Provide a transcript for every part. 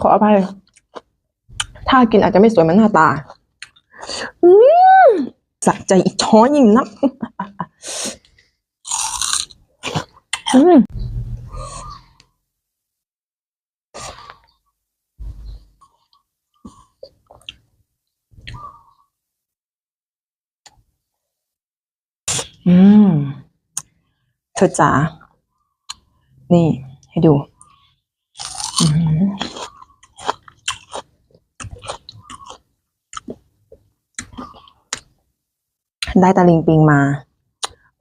ขออภัย ถ้ากินอาจจะไม่สวยเหมือนหน้าตา อืมสะใจอีกช้อนยิ่งนักอืมอืมเธอจ๋า นี่ให้ดู ได้ตะลิงปิงมา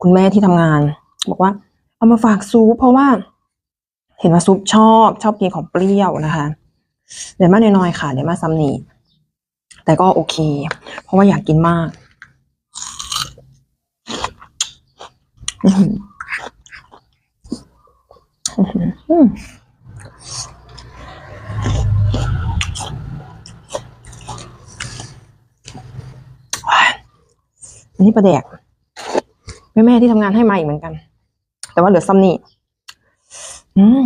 คุณแม่ที่ทำงาน บอกว่า เอามาฝากซุปเพราะว่า เห็นว่าซุปชอบชอบกินของเปรี้ยวนะคะเดี๋ยวมาน้อยๆค่ะเดี๋ยวมาซ้ำนี่แต่ก็โอเค เพราะว่าอยากกินมากอืมว้ายอั นนี้ปลาแดกแม่แม่ๆที่ทำงานให้มาอีกเหมือนกัน แต่ว่าเหลือซ้ำนี่อืม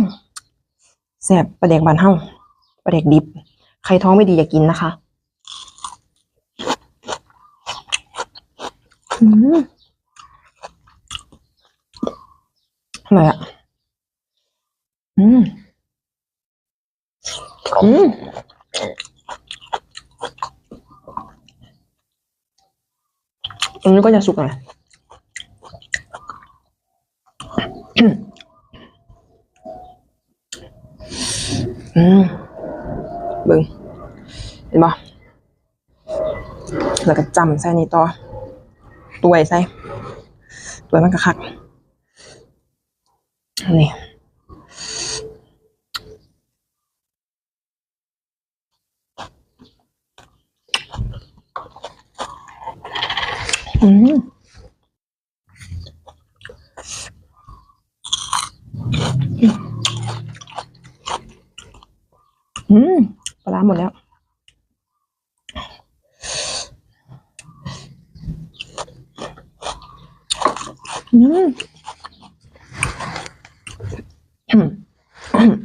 แซ่บปลาแดกบานเฮ้าปลาแดกดิบ ใครท้องไม่ดีอย่ากินนะคะอืมอร่อยอะ อืม อืม อันนี้ก็จะสุกหน่อยอืมเบิ่งเห็นปะแล้วก็จำใส่นี่ต่อตัวใส่ตัวมันก็คักนี่ อืมอืมปลาหมดแล้วอืมอืม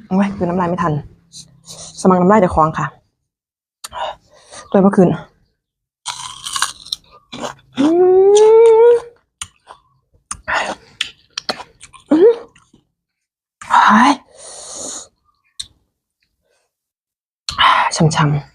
โอ้ยคือน้ำลายไม่ทัน สมังน้ำลายเดี๋ยวคลองค่ะ ตัวเมื่อคืนอืมอืม หายช่ำๆ